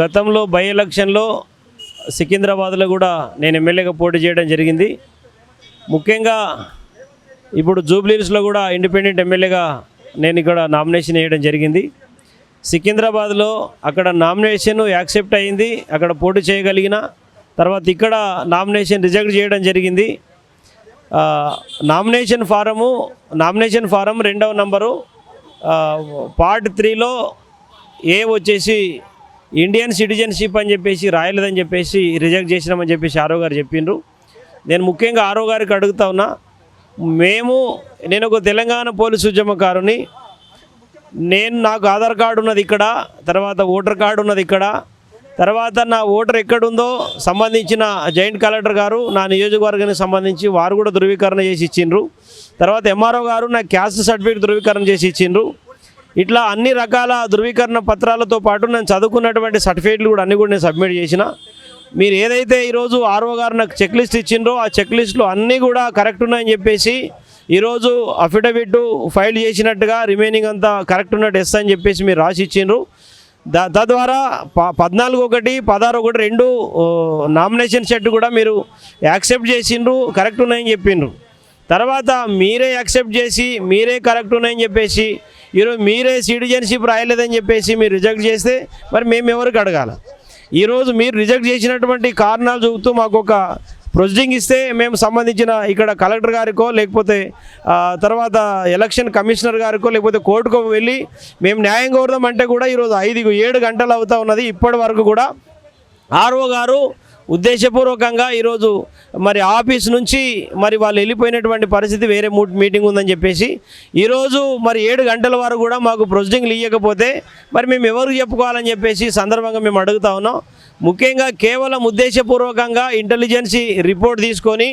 గతంలో బై ఎలక్షన్లో సికింద్రాబాద్లో కూడా నేను ఎమ్మెల్యేగా పోటీ చేయడం జరిగింది. ముఖ్యంగా ఇప్పుడు జూబ్లీస్లో కూడా ఇండిపెండెంట్ ఎమ్మెల్యేగా నేను ఇక్కడ నామినేషన్ వేయడం జరిగింది. సికింద్రాబాద్లో అక్కడ నామినేషన్ యాక్సెప్ట్ అయింది అక్కడ పోటీ చేయగలిగిన తర్వాత ఇక్కడ నామినేషన్ రిజెక్ట్ చేయడం జరిగింది. నామినేషన్ ఫారము నామినేషన్ ఫారం రెండవ నంబరు పార్ట్ త్రీలో ఏ వచ్చేసి ఇండియన్ సిటిజన్షిప్ అని చెప్పేసి రాయలేదని చెప్పేసి రిజెక్ట్ చేసినామని చెప్పేసి ఆరో గారు చెప్పిండ్రు. నేను ముఖ్యంగా ఆరో గారికి అడుగుతా ఉన్నా మేము నేను ఒక తెలంగాణ పోలీసు ఉద్యమకారుని నేను నాకు ఆధార్ కార్డు ఉన్నది ఇక్కడ తర్వాత ఓటర్ కార్డు ఉన్నది ఇక్కడ తర్వాత నా ఓటర్ ఎక్కడుందో సంబంధించిన జాయింట్ కలెక్టర్ గారు నా నియోజకవర్గానికి సంబంధించి వారు కూడా ధృవీకరణ చేసి ఇచ్చిండ్రు. తర్వాత ఎంఆర్ఓ గారు నా క్యాస్ట్ సర్టిఫికేట్ ధృవీకరణ చేసి ఇచ్చిండ్రు. ఇట్లా అన్ని రకాల ధృవీకరణ పత్రాలతో పాటు నేను చదువుకున్నటువంటి సర్టిఫికేట్లు కూడా అన్నీ కూడా నేను సబ్మిట్ చేసిన. మీరు ఏదైతే ఈరోజు ఆర్ఓ గారు నాకు చెక్ లిస్ట్ ఇచ్చిండ్రో ఆ చెక్ లిస్టులు అన్నీ కూడా కరెక్ట్ ఉన్నాయని చెప్పేసి ఈరోజు అఫిడవిట్ ఫైల్ చేసినట్టుగా రిమైనింగ్ అంతా కరెక్ట్ ఉన్నట్టు ఎస్ అని చెప్పేసి మీరు రాసి ఇచ్చిండ్రు. దా తద్వారా ప పద్నాలుగు ఒకటి పదహారు ఒకటి రెండు నామినేషన్ సెట్ కూడా మీరు యాక్సెప్ట్ చేసిండ్రు కరెక్ట్ ఉన్నాయని చెప్పిండ్రు. తర్వాత మీరే యాక్సెప్ట్ చేసి మీరే కరెక్ట్ ఉన్నాయని చెప్పేసి ఈరోజు మీరే సిటిజన్షిప్ రాయలేదని చెప్పేసి మీరు రిజెక్ట్ చేస్తే మరి మేము ఎవరికి అడగాల? ఈరోజు మీరు రిజెక్ట్ చేసినటువంటి కారణాలు చూపుతూ మాకు ఒక ప్రొసీడింగ్ ఇస్తే మేము సంబంధించిన ఇక్కడ కలెక్టర్ గారికో లేకపోతే తర్వాత ఎలక్షన్ కమిషనర్ గారికో లేకపోతే కోర్టుకో వెళ్ళి మేము న్యాయం కోరదాం అంటే కూడా ఈరోజు ఐదు ఏడు గంటలు అవుతా ఉన్నది. ఇప్పటి వరకు కూడా ఆర్ఓ గారు ఉద్దేశపూర్వకంగా ఈరోజు మరి ఆఫీస్ నుంచి మరి వాళ్ళు వెళ్ళిపోయినటువంటి పరిస్థితి వేరే మూ మీటింగ్ ఉందని చెప్పేసి ఈరోజు మరి ఏడు గంటల వరకు కూడా మాకు ప్రొసీడింగ్లు ఇవ్వకపోతే మరి మేము ఎవరికి చెప్పుకోవాలని చెప్పేసి సందర్భంగా మేము అడుగుతా ఉన్నాం. ముఖ్యంగా కేవలం ఉద్దేశపూర్వకంగా ఇంటెలిజెన్సీ రిపోర్ట్ తీసుకొని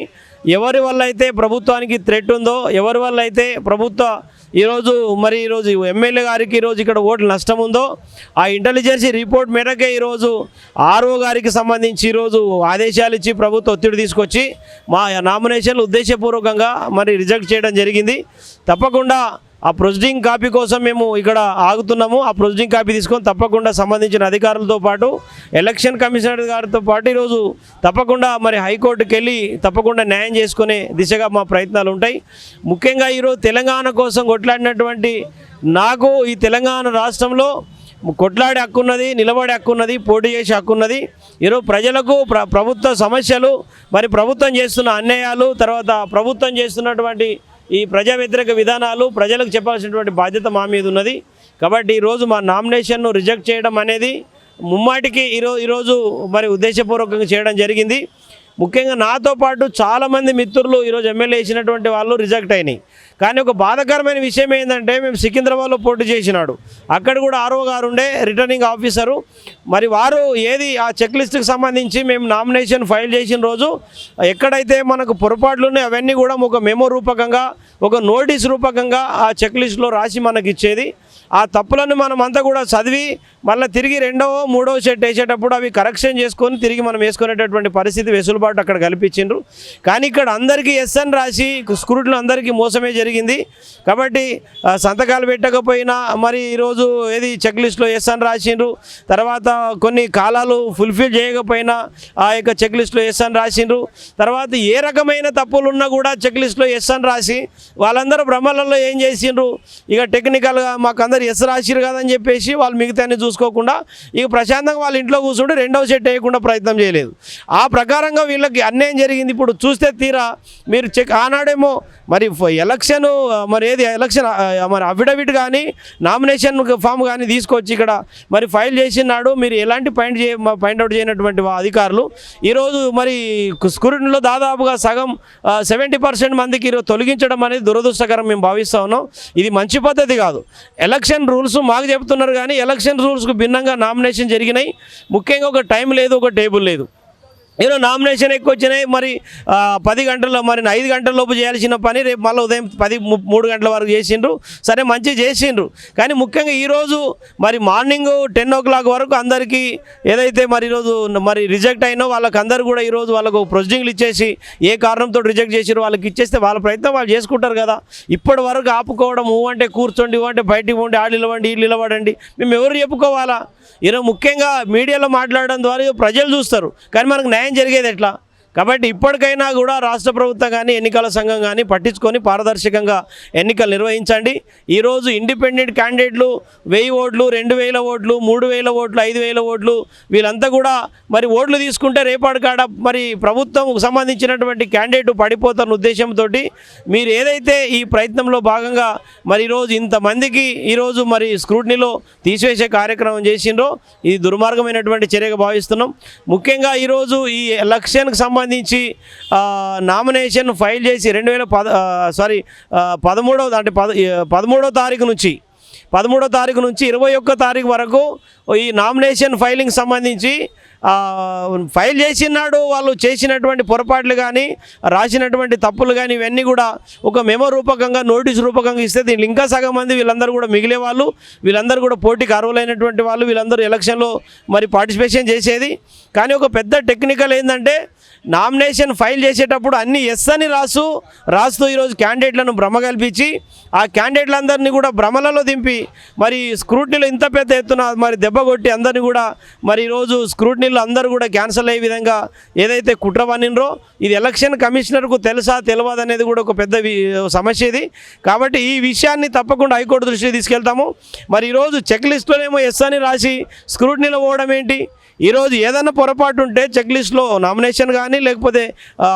ఎవరి వల్ల అయితే ప్రభుత్వానికి థ్రెట్ ఉందో ఎవరి వల్ల అయితే ప్రభుత్వ ఈరోజు మరి ఈరోజు ఎమ్మెల్యే గారికి ఈరోజు ఇక్కడ ఓట్లు నష్టం ఉందో ఆ ఇంటెలిజెన్సీ రిపోర్ట్ మేరకే ఈరోజు ఆర్ఓ గారికి సంబంధించి ఈరోజు ఆదేశాలు ఇచ్చి ప్రభుత్వ ఒత్తిడి తీసుకొచ్చి మా నామినేషన్లు ఉద్దేశపూర్వకంగా మరి రిజెక్ట్ చేయడం జరిగింది. తప్పకుండా ఆ ప్రొసీడింగ్ కాపీ కోసం మేము ఇక్కడ ఆగుతున్నాము. ఆ ప్రొసీడింగ్ కాపీ తీసుకొని తప్పకుండా సంబంధించిన అధికారులతో పాటు ఎలక్షన్ కమిషనర్ గారితో పాటు ఈరోజు తప్పకుండా మరి హైకోర్టుకి వెళ్ళి తప్పకుండా న్యాయం చేసుకునే దిశగా మా ప్రయత్నాలు ఉంటాయి. ముఖ్యంగా ఈరోజు తెలంగాణ కోసం కొట్లాడినటువంటి నాకు ఈ తెలంగాణ రాష్ట్రంలో కొట్లాడే హక్కున్నది నిలబడే హక్కున్నది పోటీ చేసే హక్కున్నది ఈరోజు ప్రజలకు ప్ర ప్రభుత్వ సమస్యలు మరి ప్రభుత్వం చేస్తున్న అన్యాయాలు తర్వాత ప్రభుత్వం చేస్తున్నటువంటి ఈ ప్రజా వ్యతిరేక విధానాలు ప్రజలకు చెప్పాల్సినటువంటి బాధ్యత మా మీద ఉన్నది. కాబట్టి ఈరోజు మా నామినేషన్ను రిజెక్ట్ చేయడం అనేది ముమ్మాటికి ఈరోజు ఈరోజు మరి ఉద్దేశపూర్వకంగా చేయడం జరిగింది. ముఖ్యంగా నాతో పాటు చాలామంది మిత్రులు ఈరోజు ఎమ్మెల్యే వేసినటువంటి వాళ్ళు రిజెక్ట్ అయినాయి. కానీ ఒక బాధాకరమైన విషయం ఏంటంటే మేము సికింద్రాబాద్లో పోటీ చేసినాడు. అక్కడ కూడా ఆర్ఓ గారు ఉండే రిటర్నింగ్ ఆఫీసరు మరి వారు ఏది ఆ చెక్ లిస్ట్కి సంబంధించి మేము నామినేషన్ ఫైల్ చేసిన రోజు ఎక్కడైతే మనకు పొరపాట్లు ఉన్నాయో అవన్నీ కూడా ఒక మెమో రూపకంగా ఒక నోటీస్ రూపకంగా ఆ చెక్ లిస్ట్లో రాసి మనకి ఇచ్చేది. ఆ తప్పులను మనం అంతా కూడా చదివి మళ్ళీ తిరిగి రెండవ మూడవ సెట్ వేసేటప్పుడు అవి కరెక్షన్ చేసుకొని తిరిగి మనం వేసుకునేటటువంటి పరిస్థితి వెసులుబాటు అక్కడ కల్పించిండ్రు. కానీ ఇక్కడ అందరికీ ఎస్ అని రాసి స్క్రూట్లో అందరికీ మోసమే జరిగింది. కాబట్టి సంతకాలు పెట్టకపోయినా మరి ఈరోజు ఏది చెక్ లిస్ట్లో ఎస్ అని రాసిండ్రు. తర్వాత కొన్ని కాలాలు ఫుల్ఫిల్ చేయకపోయినా ఆ యొక్క చెక్ లిస్ట్లో ఎస్ అని రాసిండ్రు. తర్వాత ఏ రకమైన తప్పులు ఉన్నా కూడా చెక్ లిస్ట్లో ఎస్ అని రాసి వాళ్ళందరూ భ్రమలలో ఏం చేసిండ్రు? ఇక టెక్నికల్గా మాకు అందరు ఎస్ రాసిరు కదని చెప్పేసి వాళ్ళు మిగతాన్ని చూసుకోకుండా ఇక ప్రశాంతంగా వాళ్ళ ఇంట్లో కూర్చుంటే రెండవ సెట్ వేయకుండా ప్రయత్నం చేయలేదు. ఆ ప్రకారంగా వీళ్ళకి అన్యాయం జరిగింది. ఇప్పుడు చూస్తే తీరా మీరు చెక్ ఆనాడేమో మరి ఎలక్షన్ మరి ఏది ఎలక్షన్ మరి అఫిడవిట్ కానీ నామినేషన్ ఫామ్ కానీ తీసుకొచ్చి ఇక్కడ మరి ఫైల్ చేసినాడు. మీరు ఎలాంటి పాయింట్ చే పాయింట్ అవుట్ చేయనటువంటి అధికారులు. ఈరోజు మరి స్క్రూటినీలో దాదాపుగా సగం సెవెంటీ పర్సెంట్ మందికి ఈరోజు తొలగించడం అనేది దురదృష్టకరం మేము భావిస్తా ఉన్నాం. ఇది మంచి పద్ధతి కాదు. ఎలక్షన్ ఎలక్షన్ రూల్స్ మాకు చెప్తున్నారు కానీ ఎలక్షన్ రూల్స్కు భిన్నంగా నామినేషన్ జరిగినాయి. ముఖ్యంగా ఒక టైం లేదు ఒక టేబుల్ లేదు. ఈరోజు నామినేషన్ ఎక్కువ వచ్చినాయి మరి పది గంటల్లో మరి ఐదు గంటల లోపు చేయాల్సిన పని రేపు మళ్ళీ ఉదయం పది మూడు గంటల వరకు చేసిండ్రు. సరే మంచి చేసిండ్రు. కానీ ముఖ్యంగా ఈరోజు మరి మార్నింగ్ టెన్ ఓ క్లాక్ వరకు అందరికీ ఏదైతే మరి ఈరోజు మరి రిజెక్ట్ అయినో వాళ్ళకి అందరు కూడా ఈరోజు వాళ్ళకు ప్రొసీడింగ్లు ఇచ్చేసి ఏ కారణంతో రిజెక్ట్ చేసిరో వాళ్ళకి ఇచ్చేస్తే వాళ్ళ ప్రయత్నం వాళ్ళు చేసుకుంటారు కదా. ఇప్పటి వరకు ఆపుకోవడం అంటే కూర్చోండి ఇవ్వంటే అంటే బయటికి పోండి ఆడు నిలవండి వీళ్ళు నిలబడండి. మేము ఎవరు చెప్పుకోవాలా? ఈరోజు ముఖ్యంగా మీడియాలో మాట్లాడడం ద్వారా ప్రజలు చూస్తారు. కానీ మనకు న్యాయం జరిగేది ఎట్లా? కాబట్టి ఇప్పటికైనా కూడా రాష్ట్ర ప్రభుత్వం కానీ ఎన్నికల సంఘం కానీ పట్టించుకొని పారదర్శకంగా ఎన్నికలు నిర్వహించండి. ఈరోజు ఇండిపెండెంట్ క్యాండిడేట్లు వెయ్యి ఓట్లు రెండు వేల ఓట్లు మూడు వేల ఓట్లు ఐదు వేల ఓట్లు వీళ్ళంతా కూడా మరి ఓట్లు తీసుకుంటే రేపాడు కాడ మరి ప్రభుత్వం సంబంధించినటువంటి క్యాండిడేట్ పడిపోతున్న ఉద్దేశంతో మీరు ఏదైతే ఈ ప్రయత్నంలో భాగంగా మరి ఈరోజు ఇంతమందికి ఈరోజు మరి స్క్రూటినీలో తీసివేసే కార్యక్రమం చేసిండ్రో ఇది దుర్మార్గమైనటువంటి చర్యగా భావిస్తున్నాం. ముఖ్యంగా ఈరోజు ఈ ఎలక్షన్కి సంబంధించి సంబంధించి నామినేషన్ ఫైల్ చేసి రెండు వేల పద సారీ పదమూడవ అంటే పద పదమూడవ తారీఖు నుంచి పదమూడో తారీఖు నుంచి ఇరవై ఒక్క తారీఖు వరకు ఈ నామినేషన్ ఫైలింగ్ సంబంధించి ఫైల్ చేసినాడు వాళ్ళు చేసినటువంటి పొరపాట్లు కానీ రాసినటువంటి తప్పులు కానీ ఇవన్నీ కూడా ఒక మెమో రూపకంగా నోటీస్ రూపకంగా ఇస్తే దీనికి ఇంకా సగం మంది వీళ్ళందరూ కూడా మిగిలే వాళ్ళు వీళ్ళందరూ కూడా పోటీకి అర్హులైనటువంటి వాళ్ళు వీళ్ళందరూ ఎలక్షన్లో మరి పార్టిసిపేషన్ చేసేది. కానీ ఒక పెద్ద టెక్నికల్ ఏంటంటే నామినేషన్ ఫైల్ చేసేటప్పుడు అన్ని ఎస్ అని రాసు రాస్తూ ఈరోజు క్యాండిడేట్లను భ్రమ కల్పించి ఆ క్యాండిడేట్లందరినీ కూడా భ్రమలలో దింపి మరి స్క్రూట్నీలో ఇంత పెద్ద ఎత్తున మరి దెబ్బ కొట్టి అందరినీ కూడా మరి ఈరోజు స్క్రూట్నీలు అందరూ కూడా క్యాన్సిల్ అయ్యే విధంగా ఏదైతే కుట్ర పన్నినరో ఇది ఎలక్షన్ కమిషనర్కు తెలుసా తెలియదు అనేది కూడా ఒక పెద్ద సమస్య ఇది. కాబట్టి ఈ విషయాన్ని తప్పకుండా హైకోర్టు దృష్టికి తీసుకెళ్తాము. మరి ఈరోజు చెక్ లిస్టులోనేమో ఎస్ అని రాసి స్క్రూట్నీలో పోవడం ఏంటి? ఈరోజు ఏదైనా పొరపాటు ఉంటే చెక్ లిస్ట్లో నామినేషన్ కానీ లేకపోతే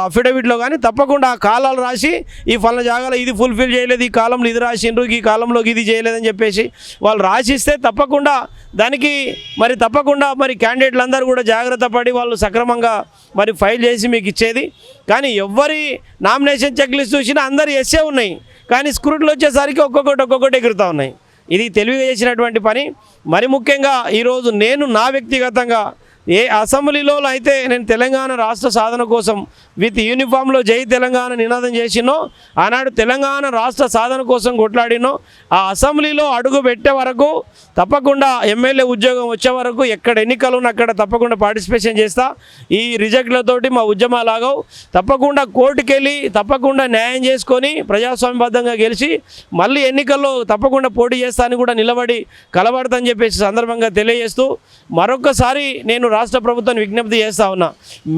అఫిడవిట్లో కానీ తప్పకుండా ఆ కాలాలు రాసి ఈ ఫలానా జాగాలో ఇది ఫుల్ఫిల్ చేయలేదు ఈ కాలంలో ఇది రాసిండ్రు ఈ కాలంలో ఇది చేయలేదని చెప్పేసి వాళ్ళు రాసిస్తే తప్పకుండా దానికి మరి తప్పకుండా మరి క్యాండిడేట్లందరూ కూడా జాగ్రత్త పడి వాళ్ళు సక్రమంగా మరి ఫైల్ చేసి మీకు ఇచ్చేది. కానీ ఎవ్వరి నామినేషన్ చెక్ లిస్ట్ చూసినా అందరు ఎస్సే ఉన్నాయి. కానీ స్క్రూట్లు వచ్చేసరికి ఒక్కొక్కటి ఒక్కొక్కటి ఎగురుతూ ఉన్నాయి. ఇది తెలివిగా చేసినటువంటి పని. మరి ముఖ్యంగా ఈరోజు నేను నా వ్యక్తిగతంగా ఏ అసెంబ్లీలో అయితే నేను తెలంగాణ రాష్ట్ర సాధన కోసం విత్ యూనిఫామ్లో జై తెలంగాణ నినాదం చేసినో ఆనాడు తెలంగాణ రాష్ట్ర సాధన కోసం కొట్లాడినో ఆ అసెంబ్లీలో అడుగు పెట్టే వరకు తప్పకుండా ఎమ్మెల్యే ఉద్యోగం వచ్చే వరకు ఎక్కడ ఎన్నికలు ఉన్నా అక్కడ తప్పకుండా పార్టిసిపేషన్ చేస్తా. ఈ రిజెక్ట్లతోటి మా ఉద్యమాలు ఆగవు. తప్పకుండా కోర్టుకెళ్ళి తప్పకుండా న్యాయం చేసుకొని ప్రజాస్వామ్యబద్ధంగా గెలిచి మళ్ళీ ఎన్నికల్లో తప్పకుండా పోటీ చేస్తా అని కూడా నిలబడి కలబడతాని చెప్పేసి సందర్భంగా తెలియజేస్తూ మరొకసారి నేను రాష్ట్ర ప్రభుత్వాన్ని విజ్ఞప్తి చేస్తా ఉన్నా.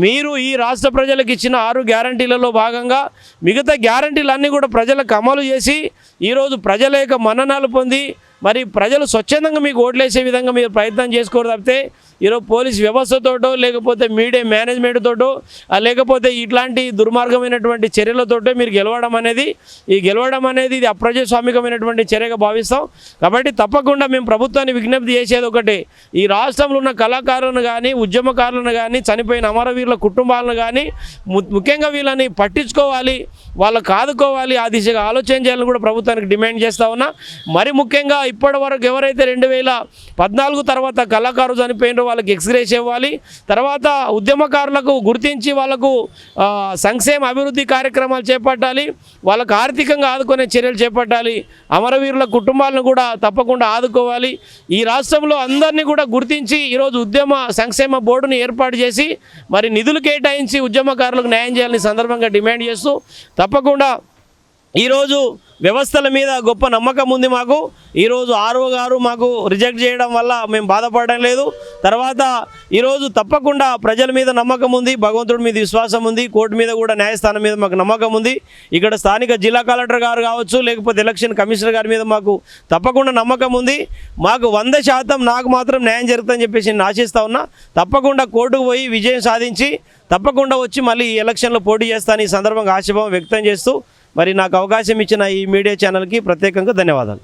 మీరు ఈ రాష్ట్ర ప్రజలకు ఇచ్చిన ఆరు గ్యారంటీలలో భాగంగా మిగతా గ్యారంటీలన్నీ కూడా ప్రజలకు అమలు చేసి ఈరోజు ప్రజల యొక్క మన్ననాలు పొంది మరి ప్రజలు స్వచ్ఛందంగా మీకు ఓట్లేసే విధంగా మీరు ప్రయత్నం చేసుకోరు తప్పితే ఈరోజు పోలీస్ వ్యవస్థతోటో లేకపోతే మీడియా మేనేజ్మెంట్ తోటో లేకపోతే ఇట్లాంటి దుర్మార్గమైనటువంటి చర్యలతోటో మీరు గెలవడం అనేది ఈ గెలవడం అనేది ఇది అప్రజాస్వామికమైనటువంటి చర్యగా భావిస్తాం. కాబట్టి తప్పకుండా మేము ప్రభుత్వాన్ని విజ్ఞప్తి చేసేది ఒకటి. ఈ రాష్ట్రంలో ఉన్న కళాకారులను కానీ ఉద్యమకారులను కానీ చనిపోయిన అమరవీరుల కుటుంబాలను కానీ ము- ముఖ్యంగా వీళ్ళని పట్టించుకోవాలి వాళ్ళకు కాదుకోవాలి ఆ దిశగా ఆలోచన చేయాలని కూడా ప్రభుత్వానికి డిమాండ్ చేస్తా ఉన్నా. మరి ముఖ్యంగా ఇప్పటి వరకు ఎవరైతే రెండు వేల పద్నాలుగు తర్వాత కళాకారు చనిపోయినారో వాళ్ళకి ఎక్స్గ్రేస్ ఇవ్వాలి. తర్వాత ఉద్యమకారులకు గుర్తించి వాళ్ళకు సంక్షేమ అభివృద్ధి కార్యక్రమాలు చేపట్టాలి. వాళ్ళకు ఆర్థికంగా ఆదుకునే చర్యలు చేపట్టాలి. అమరవీరుల కుటుంబాలను కూడా తప్పకుండా ఆదుకోవాలి. ఈ రాష్ట్రంలో అందరినీ కూడా గుర్తించి ఈరోజు ఉద్యమ సంక్షేమ బోర్డుని ఏర్పాటు చేసి మరి నిధులు కేటాయించి ఉద్యమకారులకు న్యాయం చేయాలని సందర్భంగా డిమాండ్ చేస్తూ తప్పకుండా ఈరోజు వ్యవస్థల మీద గొప్ప నమ్మకం ఉంది మాకు. ఈరోజు ఆర్ఓ గారు మాకు రిజెక్ట్ చేయడం వల్ల మేము బాధపడడం లేదు. తర్వాత ఈరోజు తప్పకుండా ప్రజల మీద నమ్మకం ఉంది భగవంతుడి మీద విశ్వాసం ఉంది కోర్టు మీద కూడా న్యాయస్థానం మీద మాకు నమ్మకం ఉంది. ఇక్కడ స్థానిక జిల్లా కలెక్టర్ గారు కావచ్చు లేకపోతే ఎలక్షన్ కమిషనర్ గారి మీద మాకు తప్పకుండా నమ్మకం ఉంది. మాకు వంద శాతం నాకు మాత్రం న్యాయం జరుగుతుందని చెప్పేసి నేను ఆశిస్తా ఉన్నా. తప్పకుండా కోర్టుకు పోయి విజయం సాధించి తప్పకుండా వచ్చి మళ్ళీ ఈ ఎలక్షన్లో పోటీ చేస్తాను ఈ సందర్భంగా ఆశాభావం వ్యక్తం చేస్తూ మరి నాకు అవకాశం ఇచ్చిన ఈ మీడియా ఛానల్కి ప్రత్యేకంగా ధన్యవాదాలు.